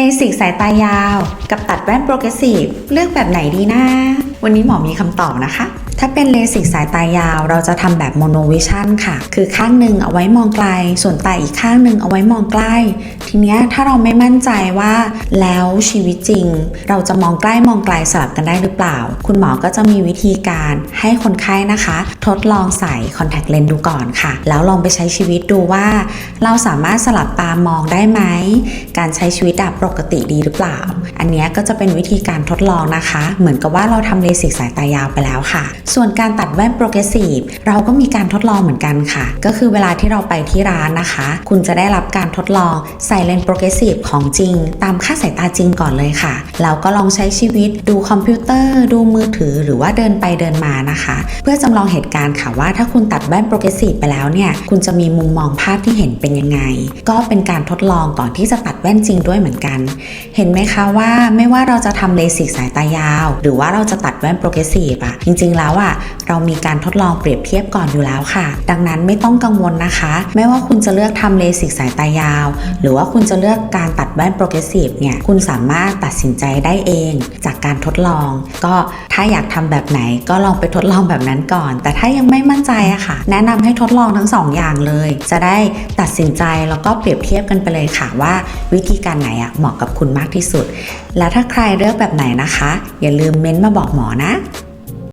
เลสิกสายตายาว กับตัดแว่นโปรเกรสซีฟเลือกแบบไหนดีนะ วันนี้หมอมีคำตอบนะคะ ถ้าเป็นเลสิกสายตายาว เราจะทำแบบโมโนวิชั่นค่ะ คือข้างหนึ่งเอาไว้มองไกล ส่วนตาอีกข้างหนึ่งเอาไว้มองใกล้ ทีเนี้ยถ้าเราไม่มั่นใจว่าแล้วชีวิตจริง เราจะมองใกล้มองไกลสลับกันได้หรือเปล่า คุณหมอก็จะมีวิธีการให้คนไข้นะคะ ทดลองใส่คอนแทคเลนส์ดูก่อนค่ะ แล้วลองไปใช้ชีวิตดูว่า เราสามารถสลับตามองได้ไหม การใช้ชีวิตแบบปกติดีหรือเปล่า อันเนี้ยก็จะเป็นวิธีการทดลองนะคะ เหมือนกับว่าเราทำเลสิกสายตายาวไปแล้วค่ะส่วนการตัดแว่นโปรเกรสซีฟเราก็มีการทดลองเหมือนกันค่ะ ก็คือเวลาที่เราไปที่ร้านนะคะ คุณจะได้รับการทดลองใส่เลนส์โปรเกรสซีฟของจริง ตามค่าสายตาจริงก่อนเลยค่ะแล้วก็ลองใช้ชีวิตดูคอมพิวเตอร์ ดูมือถือหรือว่าเดินไปเดินมานะคะ เพื่อจำลองเหตุการณ์ค่ะว่าถ้าคุณตัดแว่นโปรเกรสซีฟไปแล้วเนี่ยคุณจะมีมุมมองภาพที่เห็นเป็นยังไง ก็เป็นการทดลองก่อนที่จะตัดแว่นจริงด้วยเหมือนกัน เห็นไหมคะว่าไม่ว่าเราจะทำเลสิกสายตายาว หรือว่าเราจะตัดแว่นโปรเกรสซีฟอะจริงๆแล้วอะเรามีการทดลองเปรียบเทียบก่อนอยู่แล้วค่ะ ดังนั้นไม่ต้องกังวลนะคะ ไม่ว่าคุณจะเลือกทำเลสิกสายตายาว หรือว่าคุณจะเลือกการตัดแว่นโปรเกรสซีฟเนี่ยคุณสามารถตัดสินใจได้เอง จากการทดลอง ก็ถ้าอยากทำแบบไหนก็ลองไปทดลองแบบนั้นก่อน แต่ถ้ายังไม่มั่นใจอะค่ะ แนะนำให้ทดลองทั้งสองอย่างเลย จะได้ตัดสินใจแล้วก็เปรียบเทียบกันไปเลยค่ะว่า วิธีการไหนอะเหมาะกับคุณมากที่สุด และถ้าใครเลือกแบบไหนนะคะ อย่าลืมเม้นต์มาบอกหมอนะ